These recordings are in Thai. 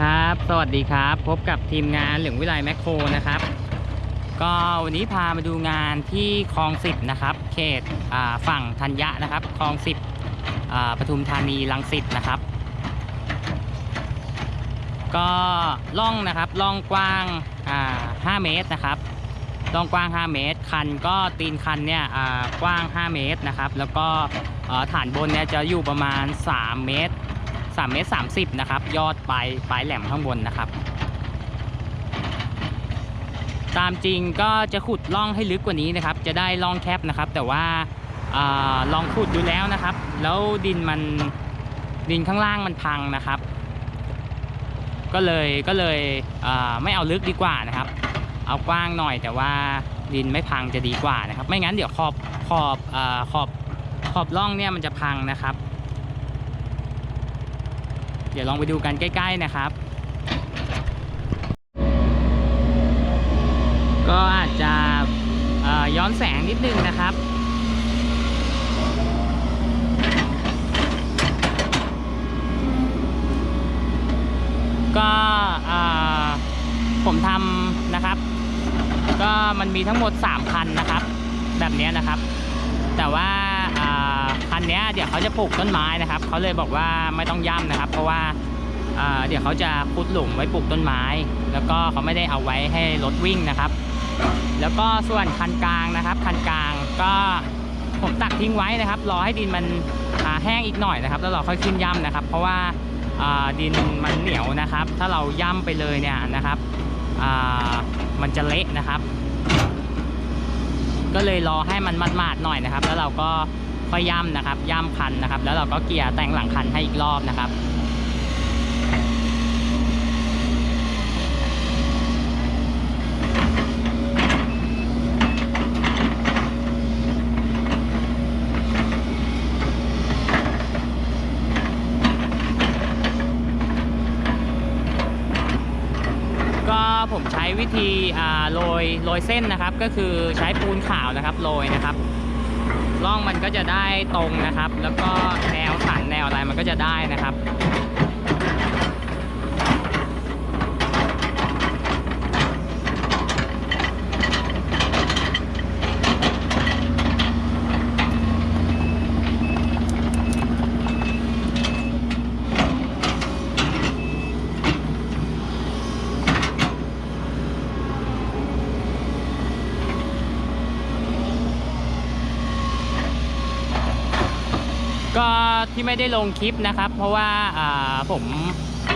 ครับ สวัสดีครับ พบกับทีมงานเหลืองวิไลแมคโครนะครับ ก็วันนี้พามาดูงานที่คลองสิบนะครับ เขตฝั่งธัญญะนะครับคลองสิบปทุมธานีรังสิตนะครับ ก็ล่องนะครับล่องกว้าง 5 เมตรนะครับล่องกว้าง 5 เมตร คันก็ตีนคันเนี่ยกว้าง 5 เมตรนะครับ แล้วก็ฐานบนเนี่ยจะอยู่ประมาณ 3 เมตร 3เมตร30 นะครับ ยอดปลายปลายแหลมข้างบนนะครับ ตามจริงก็จะขุดล่องให้ลึกกว่านี้นะครับ จะได้ล่องแคบนะครับ แต่ว่าอาลองขุดดูแล้วนะครับ แล้วดินมันดินข้างล่างมันพังนะครับ ก็เลยก็เลยไม่เอาลึกดีกว่านะครับ เอากว้างหน่อยแต่ว่าดินไม่พังจะดีกว่านะครับ ไม่งั้นเดี๋ยวขอบขอบอขอบขอบล่องเนี่ยมันจะพังนะครับ เดี๋ยวลองไปดูกันใกล้ ๆนะครับ ก็อาจจะย้อนแสงนิดนึงนะครับก็ผมทำนะครับ ก็มันมีทั้งหมด3คันนะครับ แบบนี้นะครับ แต่ว่า คันเนี้ยเดี๋ยวเขาจะปลูกต้นไม้นะครับเขาเลยบอกว่าไม่ต้องย่ำนะครับ เพราะว่าเดี๋ยวเขาจะขุดหลุมไว้ปลูกต้นไม้ แล้วก็เขาไม่ได้เอาไว้ให้รถวิ่งนะครับ แล้วก็ส่วนคันกลางนะครับ คันกลางก็ผมตักทิ้งไว้นะครับ รอให้ดินมันแห้งอีกหน่อยนะครับ แล้วเราค่อยขึ้นย่ำนะครับ เพราะว่าดินมันเหนียวนะครับ ถ้าเราย่ำไปเลยเนี่ยนะครับมันจะเละนะครับ ก็เลยรอให้มันมัดๆหน่อยนะครับ แล้วเราก็ ค่อยย่ำนะครับ ย่ำคันนะครับ แล้วเราก็เกียร์แต่งหลังคันให้อีกรอบนะครับก็ผมใช้วิธีอ่าโรยโรยเส้นนะครับ ก็คือใช้ปูนขาวนะครับโรยนะครับ ร่องมันก็จะได้ตรงนะครับ แล้วก็แนวสันแนวอะไรมันก็จะได้นะครับ ก็ ที่ไม่ได้ลงคลิปนะครับ เพราะว่าผม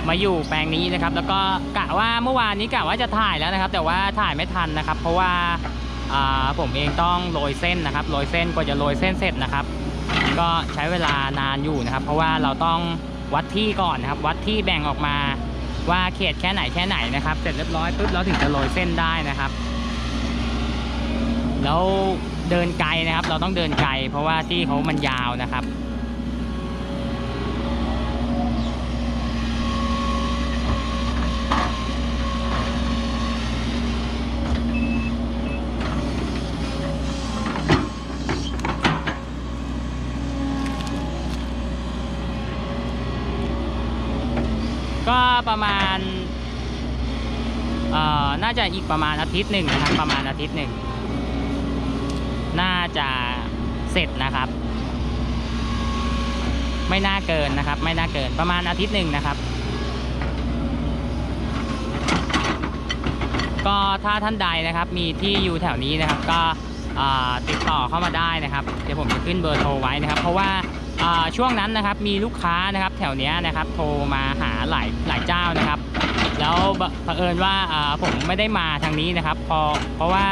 มาอยู่แปลงนี้นะครับ แล้วก็กะว่าเมื่อวานนี้กะว่าจะถ่ายแล้วนะครับ แต่ว่าถ่ายไม่ทันนะครับ เพราะว่าผมเองต้องโรยเส้นนะครับโรยเส้นกว่าจะโรยเส้นเสร็จนะครับ ก็ใช้เวลานานอยู่นะครับ เพราะว่าเราต้องวัดที่ก่อนนะครับ วัดที่แบ่งออกมาว่าเขตแค่ไหนแค่ไหนนะครับ เสร็จเรียบร้อยปุ๊บเราถึงจะโรยเส้นได้นะครับ แล้วเดินไกลนะครับ เราต้องเดินไกล เพราะว่าที่เขามันยาวนะครับ ก็ประมาณเอ่อ น่าจะอีกประมาณอาทิตย์หนึ่งนะครับ ประมาณอาทิตย์หนึ่ง น่าจะเสร็จนะครับ ไม่น่าเกินนะครับ ไม่น่าเกินประมาณอาทิตย์หนึ่งนะครับ ก็ถ้าท่านใดนะครับมีที่อยู่แถวนี้นะครับ ก็ติดต่อเข้ามาได้นะครับ เดี๋ยวผมจะขึ้นเบอร์โทรไว้นะครับ เพราะว่า ช่วงนั้นนะครับมีลูกค้านะครับแถวเนี้ยนะครับโทรมาหาหลายหลายเจ้านะครับ แล้วเผอิญว่าผมไม่ได้มาทางนี้นะครับ พอเพราะว่า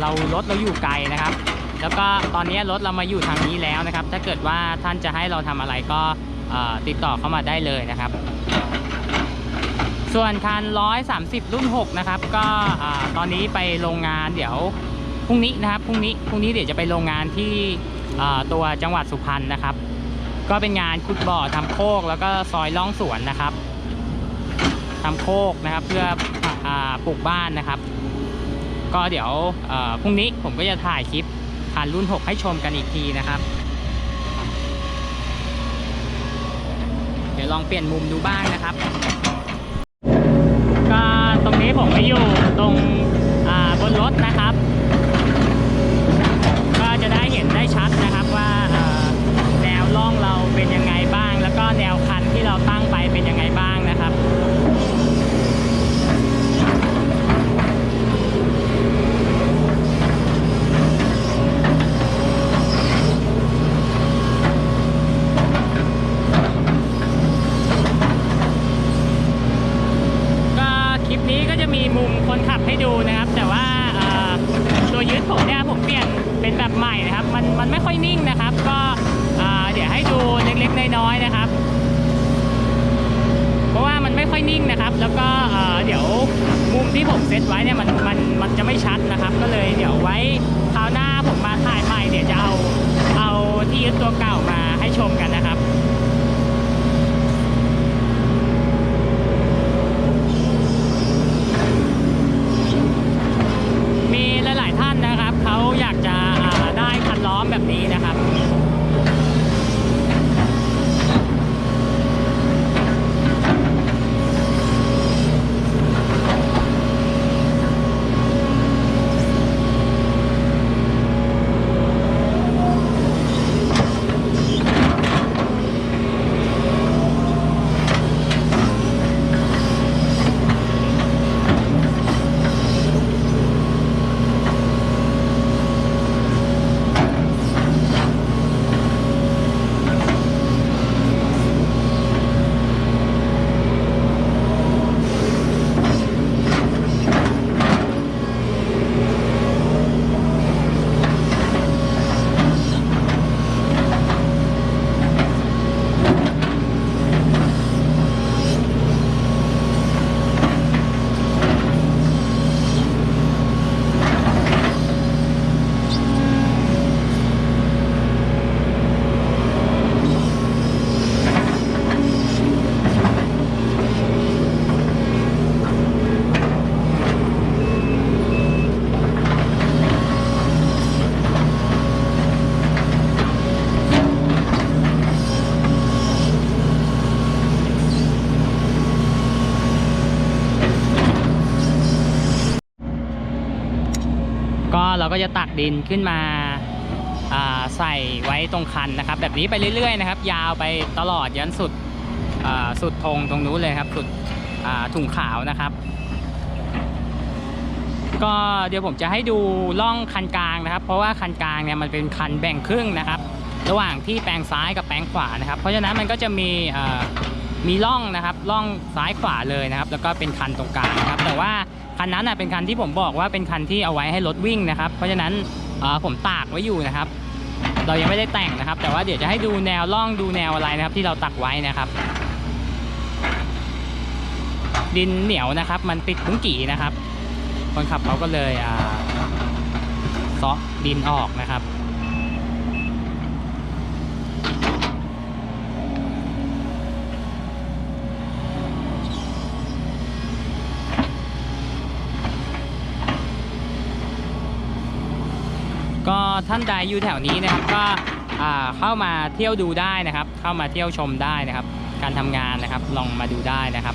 เรารถเราอยู่ไกลนะครับ แล้วก็ตอนนี้รถเรามาอยู่ทางนี้แล้วนะครับ ถ้าเกิดว่าท่านจะให้เราทำอะไรก็ติดต่อเข้ามาได้เลยนะครับ ส่วนคัน 130 รุ่น 6 นะครับ ก็ตอนนี้ไปโรงงานเดี๋ยวพรุ่งนี้นะครับพรุ่งนี้พรุ่งนี้เดี๋ยวจะไปโรงงานที่ ตัวจังหวัดสุพรรณนะครับ ก็เป็นงานขุดบ่อทำโคกแล้วก็ซอยล่องสวนนะครับทำโคกนะครับเพื่ออปลูกบ้านนะครับ ก็เดี๋ยวพรุ่งนี้ผมก็จะถ่ายคลิปคันรุ่น 6 ให้ชมกันอีกทีนะครับ เดี๋ยวลองเปลี่ยนมุมดูบ้างนะครับ ก็ตรงนี้ผมไปอยู่ตรงอ่าบนรถนะครับ ก็จะได้เห็นได้ชัดนะครับว่าเอ่อแนวล่องเราเป็นยังไงบ้าง แล้วก็แนวคันที่เราตั้งไปเป็นยังไงบ้างนะครับ ก็คลิปนี้ก็จะมีมุมคนขับให้ ดูนะครับ แต่ว่าตัวยึดผมเนี่ยผมเปลี่ยนเป็นแบบใหม่นะครับ มันมันไม่ค่อยนิ่งนะครับ ก็เดี๋ยวให้ดูเล็กๆน้อยๆนะครับ เพราะว่ามันไม่ค่อยนิ่งนะครับ แล้วก็เอ่อเดี๋ยวมุมที่ผมเซตไว้เนี่ยมันมันมันจะไม่ชัดนะครับ ก็เลยเดี๋ยวไว้คราวหน้าผมมาถ่ายใหม่เดี๋ยวจะเอาเอาที่ยึดตัวเก่ามาให้ชมกันนะ ก็จะตักดินขึ้นมาใส่ไว้ตรงคันนะครับ แบบนี้ไปเรื่อยๆนะครับ ยาวไปตลอดยันสุดสุดธงตรงนู้นเลยครับ สุดถุงขาวนะครับ ก็เดี๋ยวผมจะให้ดูล่องคันกลางนะครับ เพราะว่าคันกลางเนี่ยมันเป็นคันแบ่งครึ่งนะครับ ระหว่างที่แปลงซ้ายกับแปลงขวานะครับ เพราะฉะนั้นมันก็จะมี มีร่องนะครับร่องซ้ายขวาเลยนะครับ แล้วก็เป็นคันตรงกลางนะครับ แต่ว่าคันนั้นน่ะเป็นคันที่ผมบอกว่าเป็นคันที่เอาไว้ให้รถวิ่งนะครับ เพราะฉะนั้นผมตากไว้อยู่นะครับ เรายังไม่ได้แต่งนะครับ แต่ว่าเดี๋ยวจะให้ดูแนวร่องดูแนวอะไรนะครับ ที่เราตักไว้นะครับ ดินเหนียวนะครับ มันติดพุ้งกี่นะครับคนขับเขาก็เลยซาะดินออกนะครับ ก็ ท่านใดอยู่แถวนี้นะครับก็เข้ามาเที่ยวดูได้นะครับ เข้ามาเที่ยวชมได้นะครับ การทำงานนะครับลองมาดูได้นะครับ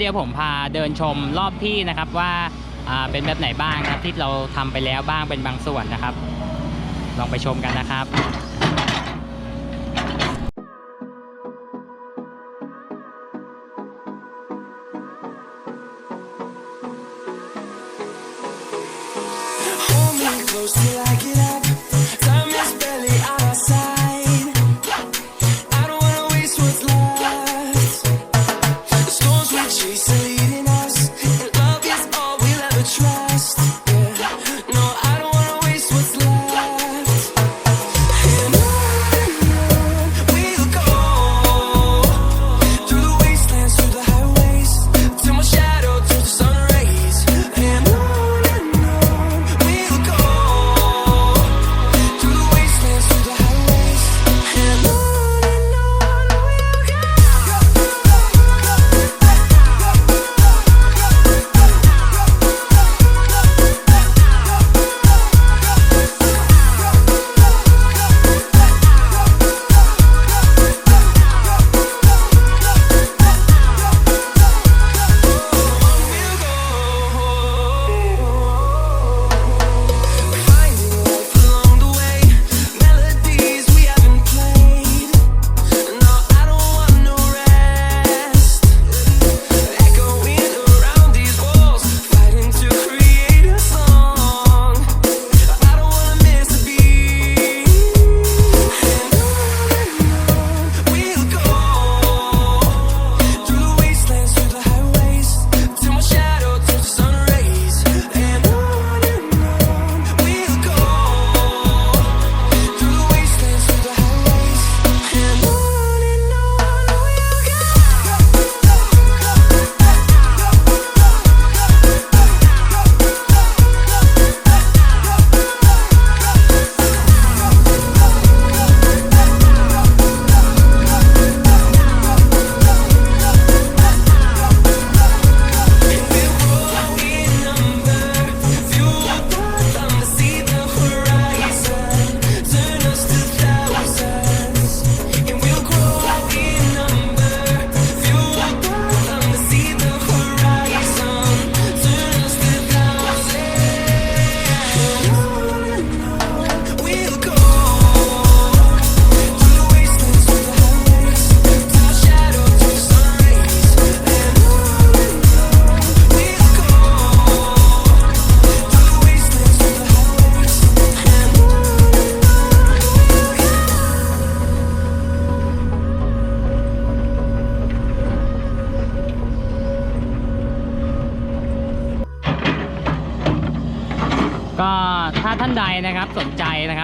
เดี๋ยวผมพาเดินชมรอบที่นะครับว่าเป็นแบบไหนบ้างครับที่เราทำไปแล้วบ้างเป็นบางส่วนนะครับ ลองไปชมกันนะครับ close till I get up.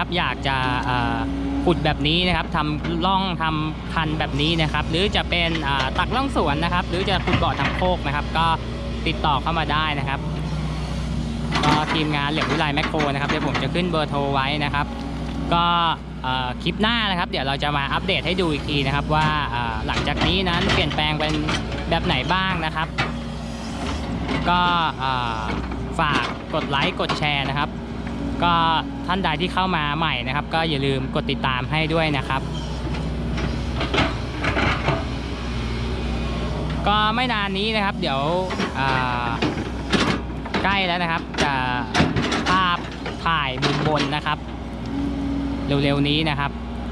นะครับอยากจะขุดแบบนี้นะครับทำร่องทำคันแบบนี้นะครับ หรือจะเป็นตักร่องสวนนะครับ หรือจะขุดบ่อทำโคกนะครับ ก็ติดต่อเข้ามาได้นะครับก็ทีมงานเหลี่ยมวิไลแมคโครนะครับเดี๋ยวผมจะขึ้นเบอร์โทรไว้นะครับ ก็คลิปหน้านะครับ เดี๋ยวเราจะมาอัปเดตให้ดูอีกทีนะครับ ว่าหลังจากนี้นั้นเปลี่ยนแปลงเป็นแบบไหนบ้างนะครับ ก็ฝากกดไลค์กดแชร์นะครับ ก็ท่านใดที่เข้ามาใหม่นะครับ ก็อย่าลืมกดติดตามให้ด้วยนะครับ ก็ไม่นานนี้นะครับ เดี๋ยวใกล้แล้วนะครับ จะภาพถ่ายมุมบนนะครับ เร็วๆนี้นะครับ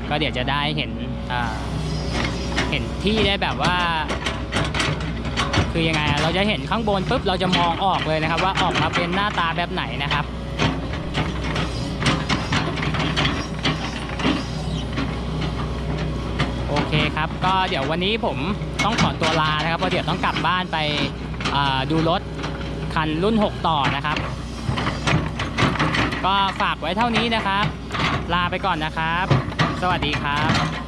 ก็เดี๋ยวจะได้เห็นเห็นที่ได้แบบว่า คือยังไงเราจะเห็นข้างบนปุ๊บเราจะมองออกเลยนะครับ ว่าออกมาเป็นหน้าตาแบบไหนนะครับ โอ เคครับ ก็เดี๋ยววันนี้ผมต้องขอตัวลานะครับ เพราะเดี๋ยวต้องกลับบ้านไปดูรถคันรุ่น 6 ต่อนะครับ ก็ฝากไว้เท่านี้นะครับ ลาไปก่อนนะครับ สวัสดีครับ